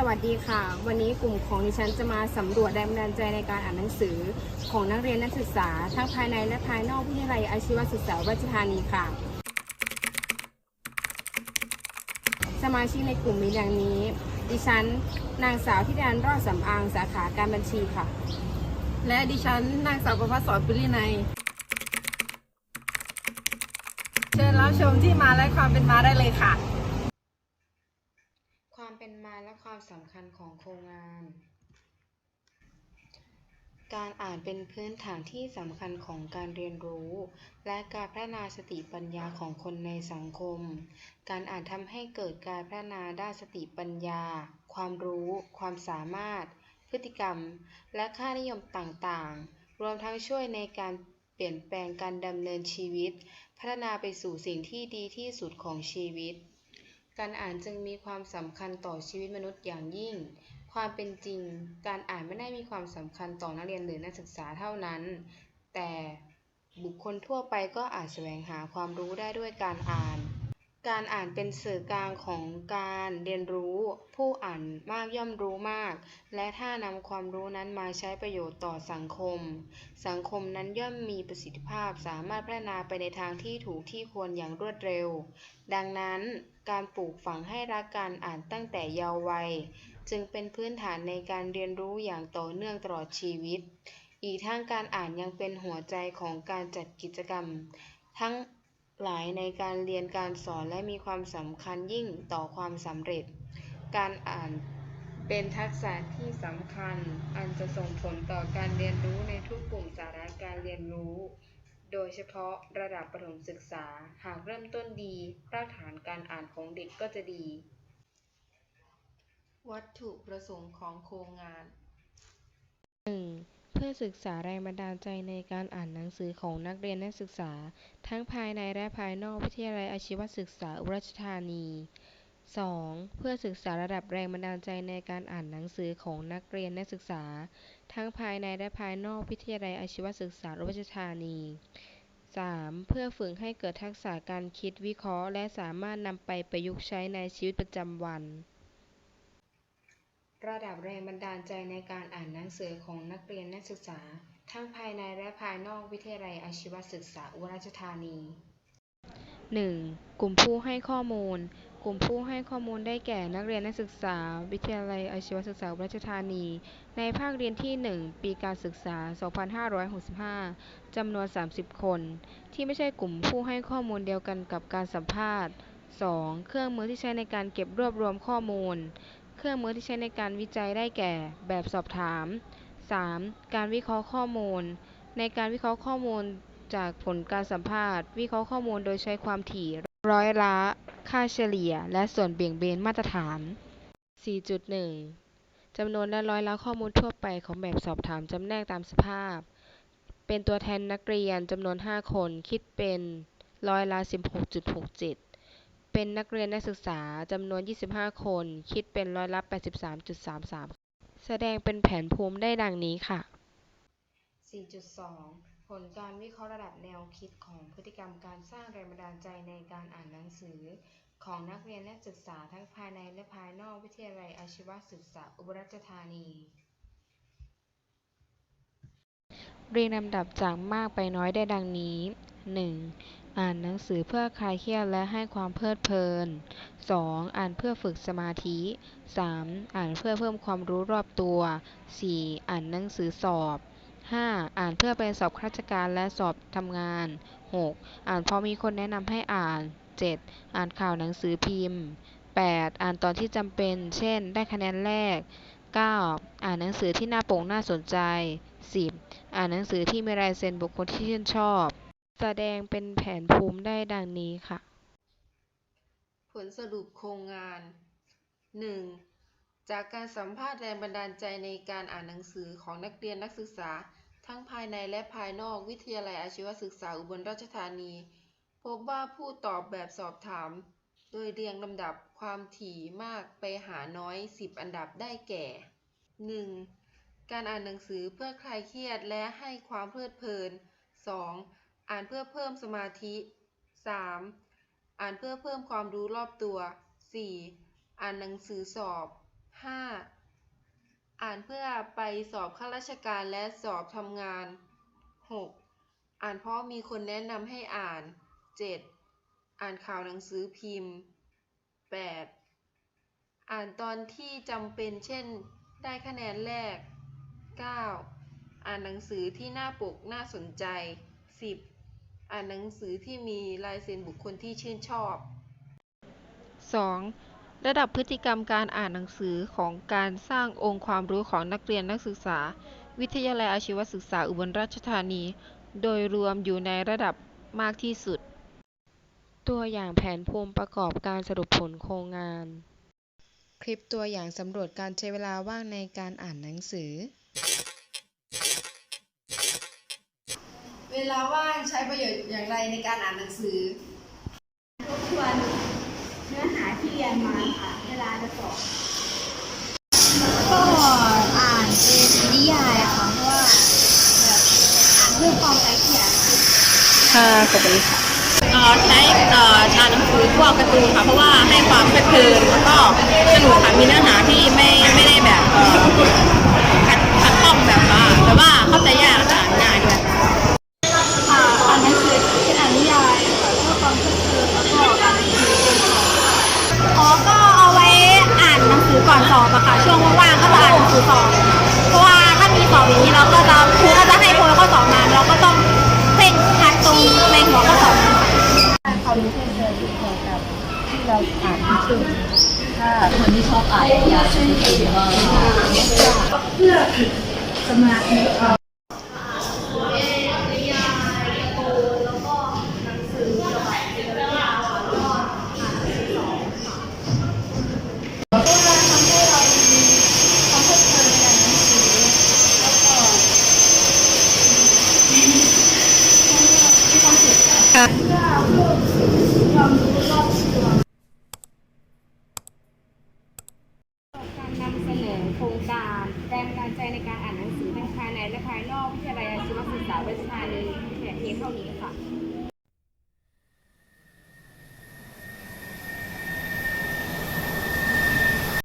สวัสดีค่ะ วันนี้กลุ่มของดิฉันจะมาสำรวจแรงบันดาลใจในการอ่านหนังสือ ของนักเรียนนักศึกษา ทั้งภายในและภายนอกวิทยาลัยอาชีวศึกษาราชธานีค่ะ สมาชิกในกลุ่มมีดังนี้ ดิฉัน นางสาวทิดานรอดสำอางสาขาการบัญชีค่ะ และดิฉันนางสาวประภัสสรปุรินัยเชิญรับชมที่มาและความเป็นมาได้เลยค่ะ เป็นมาและความสำคัญของโครงงาน การอ่านเป็นพื้นฐานที่สำคัญของการเรียนรู้ และการพัฒนาสติปัญญาของคนในสังคม การอ่านทำให้เกิดการพัฒนาด้านสติปัญญา ความรู้ ความสามารถ พฤติกรรม และค่านิยมต่างๆ รวมทั้งช่วยในการเปลี่ยนแปลงการดำเนินชีวิต พัฒนาไปสู่สิ่งที่ดีที่สุดของชีวิต การอ่านจึงมีความสำคัญต่อชีวิตมนุษย์อย่างยิ่ง ความเป็นจริง การอ่านไม่ได้มีความสำคัญต่อนักเรียนหรือนักศึกษาเท่านั้น แต่บุคคลทั่วไปก็อาจแสวงหาความรู้ได้ด้วยการอ่าน การอ่านเป็นสื่อกลางของการเรียนรู้ ผู้อ่านมากย่อมรู้มาก และถ้านำความรู้นั้นมาใช้ประโยชน์ต่อสังคม สังคมนั้นย่อมมีประสิทธิภาพสามารถพัฒนาไปในทางที่ถูกที่ควรอย่างรวดเร็ว ดังนั้นการปลูกฝังให้รักการอ่านตั้งแต่เยาว์วัย จึงเป็นพื้นฐานในการเรียนรู้อย่างต่อเนื่องตลอดชีวิต อีกทั้งการอ่านยังเป็นหัวใจของการจัดกิจกรรม ทั้ง หลายในการเรียนการสอนและมีความสำคัญยิ่งต่อความสำเร็จ การอ่านเป็นทักษะที่สำคัญ อันจะส่งผลต่อการเรียนรู้ในทุกกลุ่มสาระการเรียนรู้ โดยเฉพาะระดับประถมศึกษา หากเริ่มต้นดี รากฐานการอ่านของเด็กก็จะดี วัตถุประสงค์ของโครงงาน 1. เพื่อศึกษาแรงบันดาลใจในการอ่านหนังสือของนักเรียนนักศึกษา ทั้งภายในและภายนอกวิทยาลัยอาชีวศึกษาอุบลราชธานี 2. เพื่อศึกษาระดับแรงบันดาลใจในการอ่านหนังสือของนักเรียนนักศึกษา ทั้งภายในและภายนอกวิทยาลัยอาชีวศึกษาอุบลราชธานี 3. เพื่อฝึกให้เกิดทักษะการคิดวิเคราะห์ และสามารถนำไปประยุกต์ใช้ในชีวิตประจำวัน ระดับแรงบันดาลใจในการอ่านหนังสือของนักเรียนนักศึกษา ทั้งภายในและภายนอกวิทยาลัยอาชีวศึกษาอุราชธานี 1. กลุ่มผู้ให้ข้อมูล กลุ่มผู้ให้ข้อมูลได้แก่นักเรียนนักศึกษา วิทยาลัยอาชีวศึกษาอุราชธานี ในภาคเรียนที่ 1 ปีการศึกษา 2565 จำนวน 30 คน ที่ไม่ใช่กลุ่มผู้ให้ข้อมูลเดียวกันกับการสัมภาษณ์ 2. เครื่องมือที่ใช้ในการเก็บรวบรวมข้อมูล รื่องมือที่ใช้ในการวิจัยได้แก่ แบบสอบถาม 3. การวิเคราะห์ข้อมูล ในการวิเคราะห์ข้อมูลจากผลการสัมภาษณ์ วิเคราะห์ข้อมูลโดยใช้ความถี่ ร้อยละ ค่าเฉลี่ย และส่วนเบี่ยงเบนมาตรฐาน 4.1 จำนวนและร้อยละข้อมูลทั่วไปของแบบสอบถามจำแนกตามสภาพ เป็นตัวแทนนักเรียนจำนวน 5 คน คิดเป็นร้อยละ 16.67 เป็นนักเรียนนักศึกษาจำนวน 25 คน คิดเป็นร้อยละ 83.33 แสดงเป็นแผนภูมิได้ดังนี้ค่ะ 4.2 ผลการวิเคราะห์ระดับแนวคิดของพฤติกรรมการสร้างแรงบันดาลใจในการอ่านหนังสือ ของนักเรียนนักศึกษาทั้งภายในและภายนอกวิทยาลัยอาชีวศึกษาอุบลราชธานีเรียงลำดับจากมากไปน้อยได้ดังนี้ 1. อ่านหนังสือเพื่อคลายเครียดและให้ความเพลิดเพลิน 2. อ่านเพื่อฝึกสมาธิ 3. อ่านเพื่อเพิ่มความรู้รอบตัว 4. อ่านหนังสือสอบ 5. อ่านเพื่อไปสอบราชการและสอบทำงาน 6. อ่านเพราะมีคนแนะนำให้อ่าน 7. อ่านข่าวหนังสือพิมพ์ 8. อ่านตอนที่จำเป็น เช่น ได้คะแนนแรก 9. อ่านหนังสือที่หน้าปกน่าสนใจ 10. อ่านหนังสือที่มีลายเซ็นบุคคลที่ชื่นชอบ แสดงเป็นแผนภูมิได้ดังนี้ค่ะ ผลสรุปโครงงาน 1. จากการสัมภาษณ์แรงบันดาลใจในการอ่านหนังสือของนักเรียนนักศึกษา ทั้งภายในและภายนอกวิทยาลัยอาชีวศึกษาอุบลราชธานี พบว่าผู้ตอบแบบสอบถาม โดยเรียงลำดับความถี่มากไปหาน้อย 10 อันดับได้แก่ 1. การอ่านหนังสือเพื่อคลายเครียดและให้ความเพลิดเพลิน 2. อ่านเพื่อเพิ่มสมาธิ 3. อ่านเพื่อเพิ่มความรู้รอบตัว 4. อ่านหนังสือสอบ 5. อ่านเพื่อไปสอบข้าราชการและสอบทำงาน 6. อ่านเพราะมีคนแนะนำให้อ่าน 7. อ่านข่าวหนังสือพิมพ์ 8. อ่านตอนที่จำเป็นเช่น ได้คะแนนแรก 9. อ่านหนังสือที่หน้าปกน่าสนใจ 10. อ่านหนังสือที่มีลายเซ็นบุคคลที่ชื่นชอบ 2. ระดับพฤติกรรมการอ่านหนังสือของการสร้างองค์ความรู้ของนักเรียนนักศึกษา วิทยาลัยอาชีวศึกษาอุบลราชธานี โดยรวมอยู่ในระดับมากที่สุด ตัวอย่างแผนภูมิประกอบการสรุปผลโครงงาน คลิปตัวอย่างสำรวจการใช้เวลาว่างในการอ่านหนังสือ เวลาว่างใช้ประโยชน์อย่างไรในการอ่านหนังสือทบทวนเนื้อหาที่เรียนมาค่ะ เวลาจะสอบก็อ่านเป็นนิยายอะค่ะเพราะว่าแบบอ่านเรื่องความใจเขียนค่ะขอบคุณค่ะเอ่อใช้เอ่ออ่านหนังสือพวกการ์ตูนค่ะ เพราะว่าให้ความเพลิดเพลินแล้วก็สนุกค่ะมีเนื้อหาที่ไม่ไม่ได้แบบ อ่านที่ซึ่งถ้าคนที่ชอบอ่านอยากจะเก่งก็เพื่อสมาธิกา โครงการแรงบันดาลใจในการอ่านหนังสือทั้งภายในและภายนอกวิทยาลัยอาชีวศึกษาเวชธานีแค่เพียงเท่านี้ค่ะ